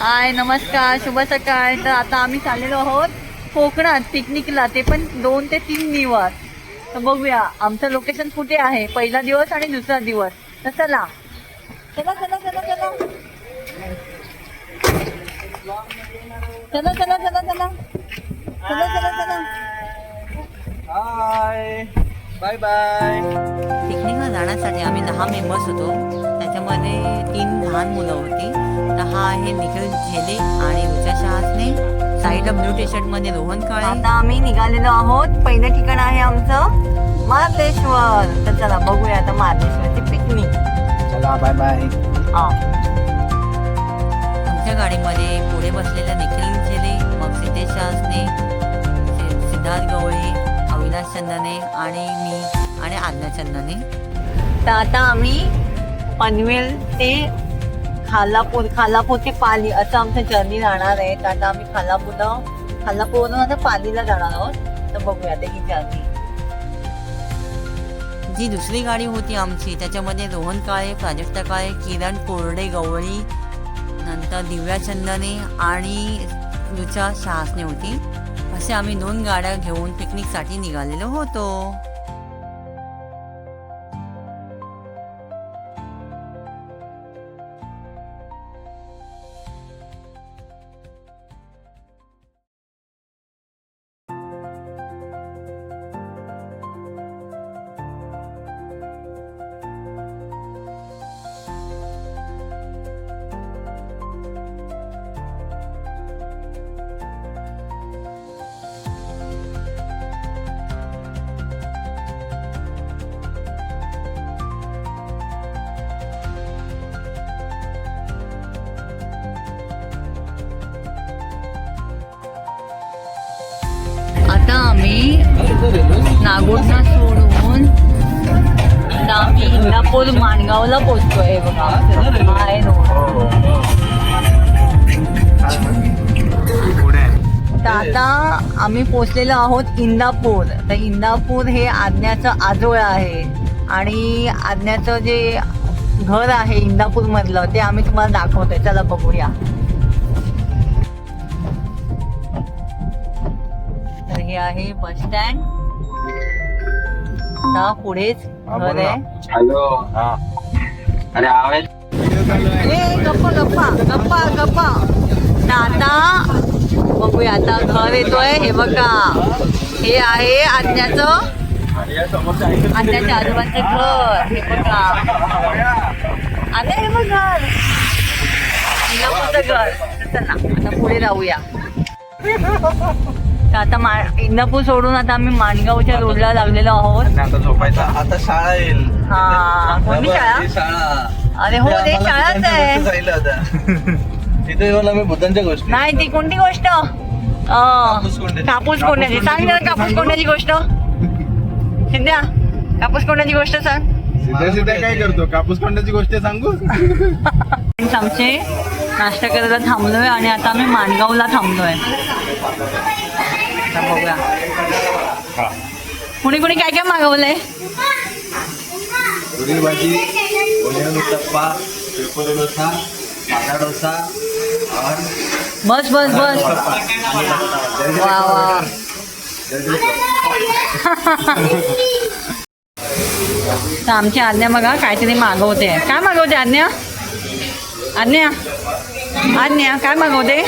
हाय नमस्कार शुभ सकाळ. तर आता आम्ही चाललेलो आहोत कोकणात पिकनिकला. ते पण दोन ते तीन दिवस. तर बघूया आमचं लोकेशन कुठे आहे? पहिला दिवस आणि दुसरा दिवस. तर चला. चला चला चला चला. चला चला चला चला. चला चला चला. हाय बाय बाय पिकनिकला जाण्यासाठी आम्ही दहा मेंबर्स होतो. त्याच्यामध्ये तीन लहान मुलं होती. तर हा आहे निखिल झेले आणि Rucha Shahasane side blue T शर्टमध्ये Rohan Kale. आता आम्ही निघालेलो आहोत. पहिलं ठिकाण आहे आमचं मार्लेश्वर तर चला बघूया आता मार्लेश्वरची पिकनिक. चला बाय बाय आमच्या गाडीमध्ये पुढे बसलेल्या निखिल झेले मग सिद्धेश शहासने सिद्धार्थ गवळे अविनाश चंदने आणि मी आणि आज्ञा चंदने. तर आता आम्ही पनवेल ते खालापूर खालापूर ते पाली असं आमचं जर्नी राहणार आहे. तर आता आम्ही खालापूरला खालापूरवरून आता पालीला जाणार आहोत. तर बघूया आता ही जर्नी जी दुसरी गाडी होती आमची त्याच्यामध्ये रोहन काळे प्राजक्ता काळे किरण कोरडे गवळी नंतर दिव्या चंदने आणि रुचा शहासने होती. आम्ही दोन गाड्या घेऊन पिकनिकसाठी निघालेलो होतो. नागोडना सोडून आता आम्ही इंदापूर माणगावला पोचतोय बघा. आहे तर आता आम्ही पोचलेलो आहोत इंदापूर. तर इंदापूर हे आज्ञाचं आजोळ आहे. आणि आज्ञाचं जे घर आहे इंदापूर मधलं ते आम्ही तुम्हाला दाखवतोय. चला बघूया. तर हे आहे बस स्टँड. आता पुढेच घर आहे. हॅलो. हा. अरे आवाज? ए गप्पा गप्पा गप्पा गप्पा. तर आता बघूया आता घर येतोय. हे बघा. हे आहे आज्ञाचं आज्ञाच्या आजोबांचं घर. हे बघा. आता हे बघा. घर. तर चला. आता पुढे जाऊया तर आता मा इंदापूर सोडून आता आम्ही माणगावच्या रोडला लागलेलो आहोत. आता झोपायचा. आता शाळा येईल. हा. कोणती शाळा? ही शाळा. अरे हो ते आम्हाला शाळाच बुद्धांच्या आहे. गोष्टी सांगितल्या होत्या तिथे येऊन आम्ही बुद्धांच्या गोष्टी. नाही ती कोणती गोष्ट? कापूस कोंड्याची. कापूस कोंड्याची. सांग जरा कापूस कोंड्याची. गोष्ट. सिद्ध्या कापूस कोंड्याची गोष्ट सांग. सिध्या सिध्या काय करतो? कापूस कोंड्याची गोष्ट सांगू? आमचे नाश्ता करायला थांबलोय आणि आता आम्ही माणगावला थांबलोय. आता बघूया. कुणी कुणी काय काय मागवलंय? पुरी भाजी ओनियन उत्तप्पा पेपर डोसा साधा डोसा और बस बस बस. वा वा. तर आमची आज्ञा बघा काहीतरी मागवते. काय मागवते आज्ञा? आज्ञा? आज्ञा काय मागवते?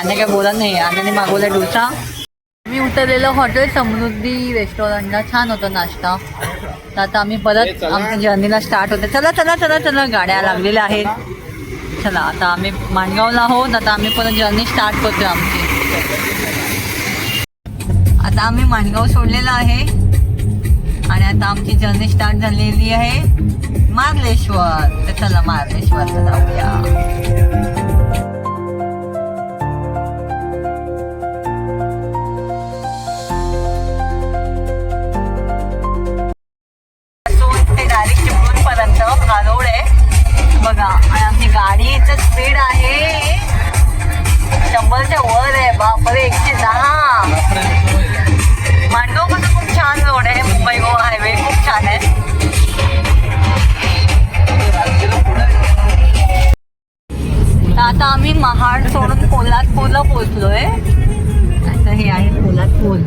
आज्ञा काय बोलत नाही. आज्ञाने मागवलं डोसा. मी उतरलेलं हॉटेल समृद्धी रेस्टॉरंटला. छान होतं नाश्ता. तर आता आम्ही परत आमच्या जर्नीला स्टार्ट होते. चला चला चला चला. गाड्या लागलेल्या आहेत. चला आता आम्ही माणगावला आहोत. आता आम्ही परत जर्नी स्टार्ट करतोय आमची. आता आम्ही माणगाव सोडलेलं आहे. आणि आता आमची जर्नी स्टार्ट झालेली आहे. मार्लेश्वर. तर चला मार्लेश्वरला जाऊया. महाड सोडून कोल्हापूरला पोहोचलोय. आता हे आहे कोल्हापूर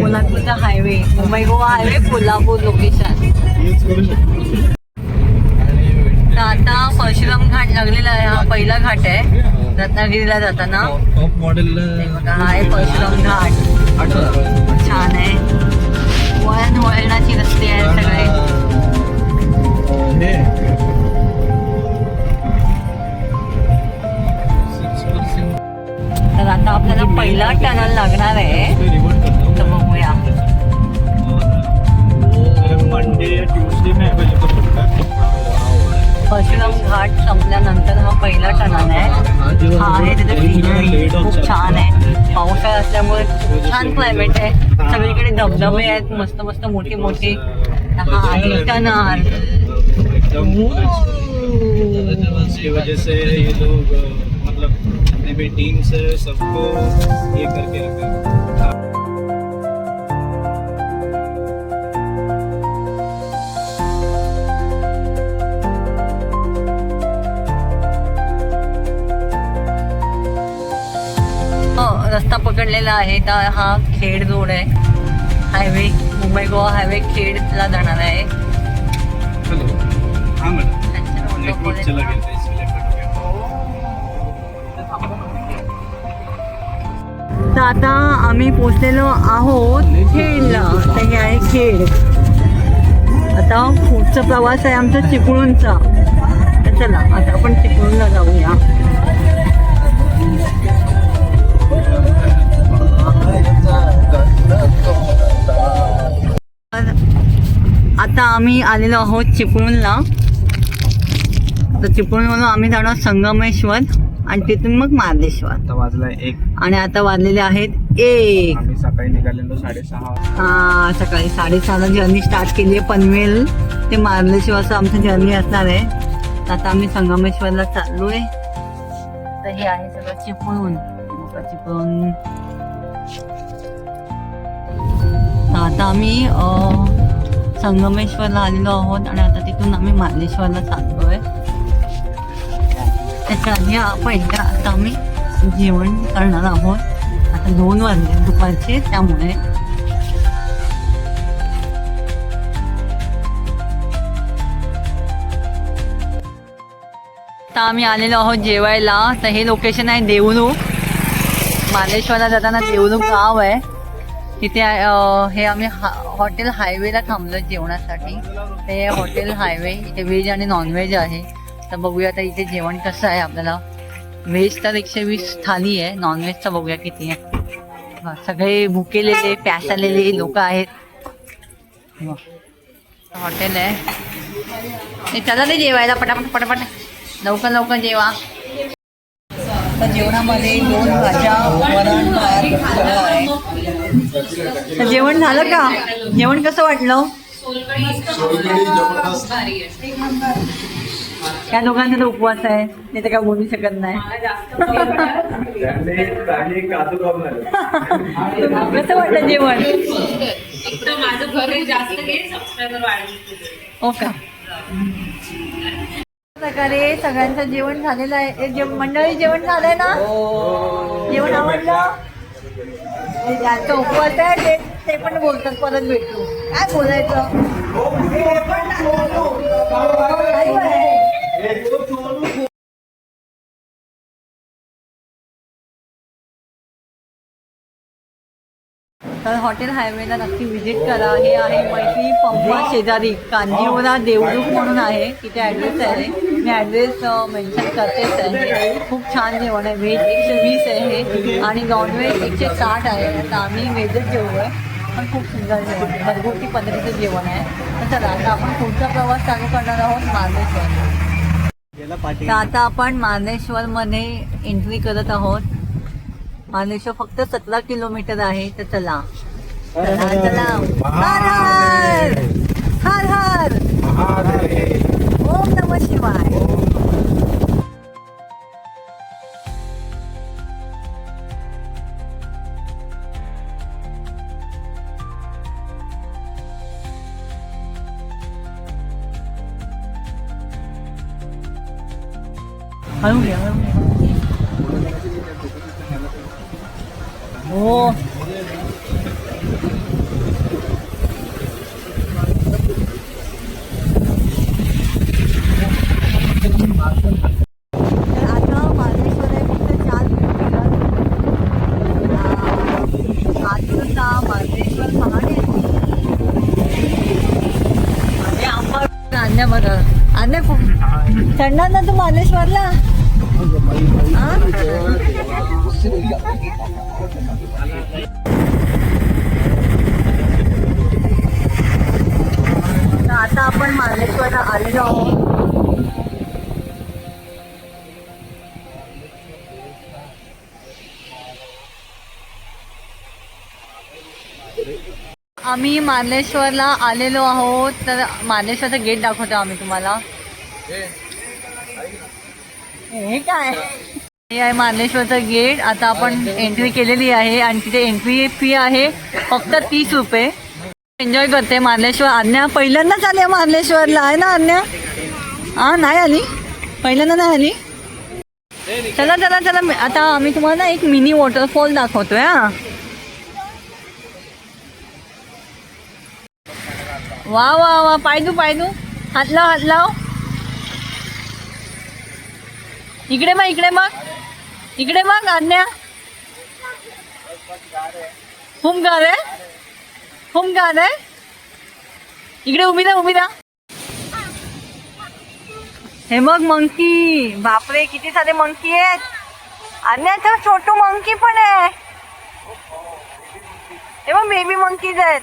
कोल्हापूरचा highway Mumbai Goa highway Kolhapur location तर आता परशुराम घाट लागलेला आहे. हा पहिला घाट आहे. रत्नागिरीला जाताना. टॉप मॉडेल हे आहे परशुराम घाट. छान आहे. वळण वळणाची रस्ते आहेत सगळे. पहिला टनल लागणार आहे. तर बघूया. परशुराम घाट संपल्यानंतर हा पहिला टनल आहे. हा आहे तिथे ग्रीनरी खूप छान आहे. पावसाळा असल्यामुळे छान क्लायमेट आहे. सगळीकडे धबधबे आहेत. मस्त मस्त मोठी मोठी. हा आहे टनल भी टीम से सबको ये करके रखा रस्ता पकडलेला आहे. तर हा खेड रोड आहे. हायवे मुंबई गोवा हायवे खेडला जाणार आहे. हेलो हाँ मैडम नेटवर्क चला गया तर आता आम्ही पोचलेलो आहोत खेडला. तर हे आहे खेड. आता पुढचा प्रवास आहे आमचा चिपळूणचा. तर चला आता आपण चिपळूणला जाऊया. तर आता आम्ही आलेलो आहोत चिपळूणला. तर चिपळूणवरून आम्ही जाणार संगमेश्वर. आणि तिथून मग मार्लेश्वर आता वाजला एक. आणि आता वाजलेले आहेत एक. आम्ही सकाळी निघालेलो साडेसहा. हा सकाळी साडेसहाला जर्नी स्टार्ट केली आहे पनवेल. ते मार्लेश्वरचं आमचं जर्नी असणार आहे. आता आम्ही संगमेश्वरला चाललोय. तर हे आहे सगळं चिपळूण. बघा चिपळूण. आता आम्ही संगमेश्वरला आलेलो आहोत आणि आता तिथून आम्ही मार्लेश्वरला चाललोय. त्याच्या आधी पहिल्या आता आम्ही जेवण करणार आहोत. आता दोन वाजले दुपारचे त्यामुळे. आता आम्ही आलेलो आहोत जेवायला. तर हे लोकेशन आहे देऊळू. मालेश्वरला जाताना देऊळू गाव आहे. तिथे हे आम्ही हा हॉटेल हायवेला थांबलो जेवणासाठी. ते हॉटेल हायवे इथे व्हेज आणि नॉनव्हेज आहे. तर बघूया आता इथे जेवण कसं आहे आपल्याला. व्हेज तर एकशे वीस थाली आहे नॉनव्हेजचं बघूया किती आहे. हा, सगळे भुकेलेले प्यासालेले लोक आहेत. हॉटेल आहे. हे चला ते जेवायला पटापट पटापट. लवकर लवकर जेवा. तर जेवणामध्ये दोन भाज्या वरण भात सगळं आहे. तर जेवण झालं का? जेवण कसं वाटलं? त्या दोघांचा तर उपवास आहे. ते तर काय बोलू शकत नाही. कसं वाटलं जेवण? माझं घर जास्त घे सबस्क्रायबर वाढले हो का? प्रकारे सगळ्यांचं जेवण झालेलं आहे. जेव- मंडळी जेवण झालंय ना? जेवण आवडलं? ते ज्यांचं उपवास आहे ते ते पण बोलतात परत भेटू. काय बोलायचं? काय बोलायचं? तर हॉटेल हायवेला नक्की व्हिजिट करा. हे आहे मैत्री पंपा शेजारी. कांजीवरा देवरूख म्हणून आहे. तिथे ॲड्रेस आहे. मी ॲड्रेस मेन्शन करतेच आहे खूप छान जेवण आहे. व्हेज एकशे वीस आहे. आणि नॉनव्हेज एकशे साठ आहे. आता आम्ही व्हेजच जेवू आहे पण खूप सुंदर जेवण आहे. घरगुती पद्धतीचं जेवण आहे. तर चला आता आपण पुढचा प्रवास चालू करणार आहोत मार्गेश्वर. तर आता आपण मार्लेश्वरमध्ये एंट्री करत आहोत. मार्लेश्वर फक्त सतरा किलोमीटर आहे तर चला. चला चला. हर हर! हर हर! ओम नम शिवाय. येते आणि आंबा आणण्या बघा आणण्या चढणार ना तू मार्लेश्वरला हा? तर आता आपण मार्लेश्वरला आलेलो आहोत. आम्ही मार्लेश्वरला आलेलो आहोत. तर मानेश्वरचं गेट दाखवतो आम्ही तुम्हाला. हे काय? हे आहे मार्लेश्वरचं गेट. आता आपण एंट्री केलेली आहे आणि तिथे एंट्री फी आहे फक्त तीस रुपये. एन्जॉय करते मार्लेश्वर. अन्या पहिल्यांदाच आली आहे मार्लेश्वरला. आहे ना अन्या? हा नाही आली? पहिल्यांदा नाही आली? चला चला चला. आता आम्ही तुम्हाला ना एक मिनी वॉटरफॉल दाखवतोय हा. वा वा वा पायदू पायदू हात लाव हात लाव. इकडे मग इकडे मग. इकडे मग अन्या. हुमगार आहे. हुमगार आहे. इकडे उभी राहा उभी राहा. हे मग मंकी. बापरे किती सारे मंकी आहेत. अन्याचं छोटू मंकी पण आहे. हे मग बेबी मंकीज आहेत.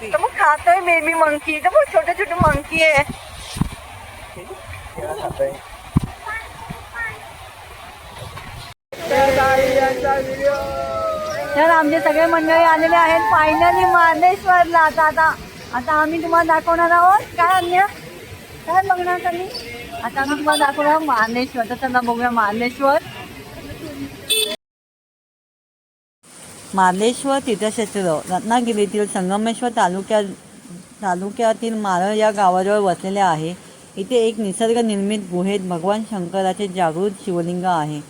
तर मग खातोय बेबी मंकी तर मग छोटे छोटे मंकी आहे. तर आमचे सगळे मंडळी आलेले आहेत. फायनली मार्लेश्वरला. आता आता आता आम्ही तुम्हाला दाखवणार आहोत. काय अन्य काय बघणार तुम्ही? आता आम्ही तुम्हाला दाखवणार आहोत मार्लेश्वर. तर त्यांना बघूया मार्लेश्वर. मार्लेश्वर तीर्थक्षेत्र रत्नागिरीतील संगमेश्वर तालुक्या तालुक्यातील मारळ या गावाजवळ वसलेले आहे. इथे एक निसर्गनिर्मित गुहेत भगवान शंकराचे जागृत शिवलिंग आहे.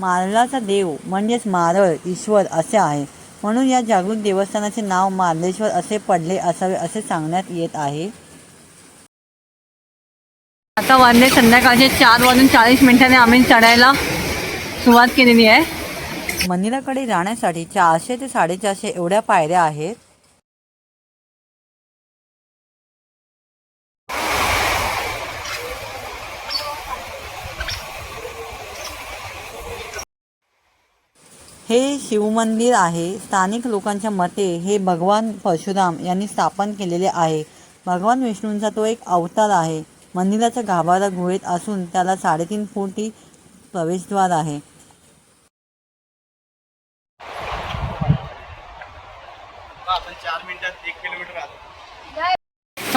मारलाचा देव म्हणजेच मारळ ईश्वर असे आहे. म्हणून या जागृत देवस्थानाचे नाव मार्लेश्वर असे पडले असावे असे सांगण्यात येत आहे. आता वाजले संध्याकाळचे चार वाजून चाळीस मिनिटांनी आम्ही चढायला सुरुवात केलेली आहे. मंदिराकडे जाण्यासाठी चारशे ते साडेचारशे एवढ्या पायऱ्या आहेत. हे शिवमंदिर आहे. स्थानिक लोकांच्या मते हे भगवान परशुराम यांनी स्थापन केलेले आहे. भगवान विष्णूंचा तो एक अवतार आहे. मंदिराचा गाभारा गुहेत असून त्याला साडेतीन फुटी प्रवेशद्वार आहे.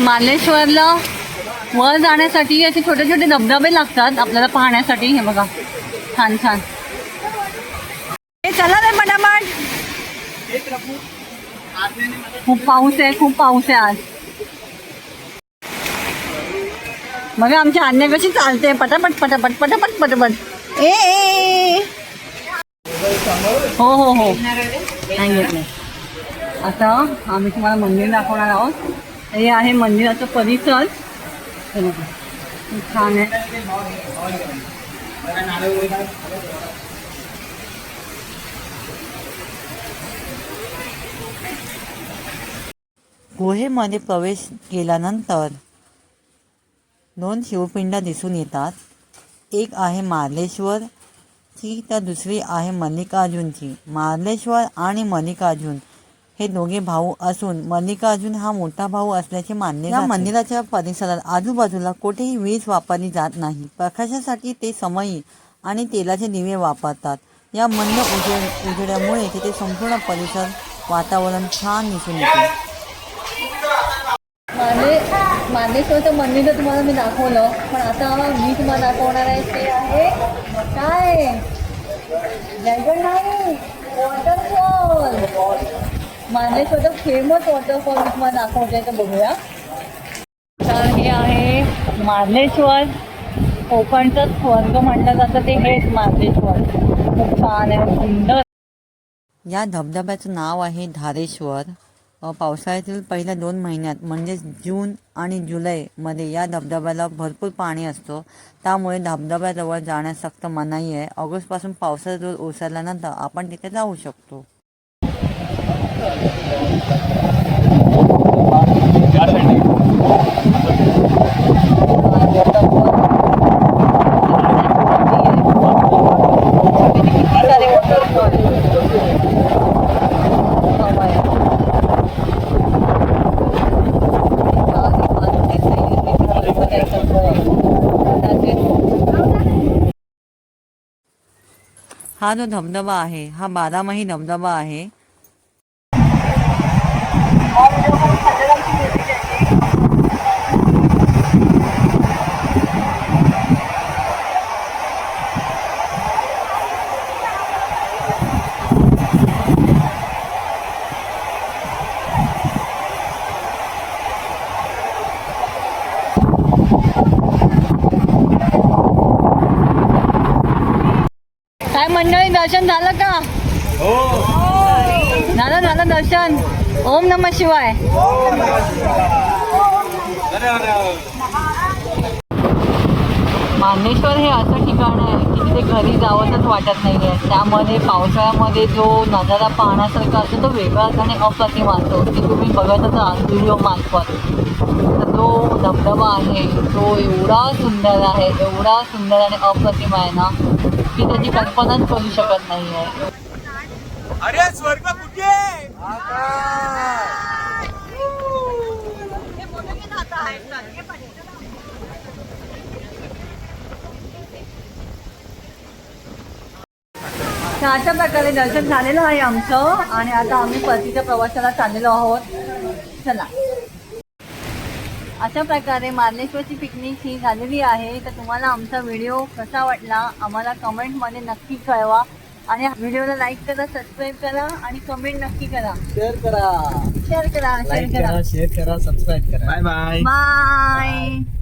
मालेश्वरला वर जाण्यासाठी असे छोटे छोटे धबधबे लागतात. आपल्याला पाहण्यासाठी. हे बघा. छान छान. हे चला रे पटापट खूप पाऊस आहे खूप पाऊस आहे आज. मग आमची अन्य कशी चालते पटापट पटापट पटापट पटापट. ए हो हो हो. नाही घेतलं आता आम्ही तुम्हाला मंदिर दाखवणार आहोत. हे आहे मंदिराचं परिसर. खूप छान आहे. गुहेमध्ये प्रवेश केल्यानंतर दोन शिवपिंड दिसून येतात. एक आहे मार्लेश्वरची तर दुसरी आहे मल्लिकार्जुनची. मार्लेश्वर आणि मल्लिकार्जुन हे दोघे भाऊ असून मल्लिकार्जुन हा मोठा भाऊ असल्याचे मानले या मंदिराच्या परिसरात आजूबाजूला कोठेही वीज वापरली जात नाही. प्रकाशासाठी ते समयी आणि तेलाचे दिवे वापरतात. या मंद उजेड उजेडामुळे तिथे संपूर्ण परिसर वातावरण छान दिसून येते. माने मानेश्वरचं मंदिर तुम्हाला मी दाखवलं पण आता मी तुम्हाला दाखवणार आहे ते आहे काय? जंगल नाही वॉटरफॉल मानेश्वरचं फेमस वॉटरफॉल मी तुम्हाला दाखवते तर बघूया. कारण तर हे आहे मार्लेश्वर कोकणचं स्वर्ग म्हटलं जातं ते हेच मार्लेश्वर खूप छान आहे सुंदर. या धबधब्याचं नाव आहे धारेश्वर. पावसाळ्यातील पहिल्या दोन महिन्यात म्हणजेच जून आणि जुलैमध्ये या धबधब्याला भरपूर पाणी असतो. त्यामुळे धबधब्याजवळ जाण्यास सक्त मनाई आहे. ऑगस्टपासून पावसाचा जोर ओसरल्यानंतर आपण तिथे जाऊ शकतो. हा जो धबधबा आहे. हा बारामाही धबधबा आहे. काय मंडळी दर्शन झालं का? हो. झालं झालं दर्शन. ओम नम शिवाय. अरे अरे मार्लेश्वर हे असं ठिकाण आहे की तिथे घरी जावंसच वाटत नाही आहे त्यामध्ये पावसाळ्यामध्ये जो नजारा पाहण्यासारखा असतो तो वेगळाच आणि अप्रतिम असतो. की तुम्ही बघतच आहात व्हिडिओ मार्फत. तर जो धबधबा आहे तो एवढा सुंदर आहे एवढा सुंदर आणि अप्रतिम आहे ना. की त्याची कल्पनाच करू शकत नाही आहे अरे स्वर्ग कुठे तर अशा प्रकारे दर्शन झालेलं आहे आमचं. आणि आता आम्ही परतीच्या प्रवासाला चाललेलो आहोत. चला. अशा प्रकारे मार्लेश्वरची पिकनिक ही झालेली आहे. तर तुम्हाला आमचा व्हिडिओ कसा वाटला आम्हाला कमेंटमध्ये नक्की कळवा. आणि व्हिडिओला लाईक करा सबस्क्राईब करा आणि कमेंट नक्की करा. शेअर करा. शेअर करा शेअर करा. शेअर करा सबस्क्राईब करा. Bye bye bye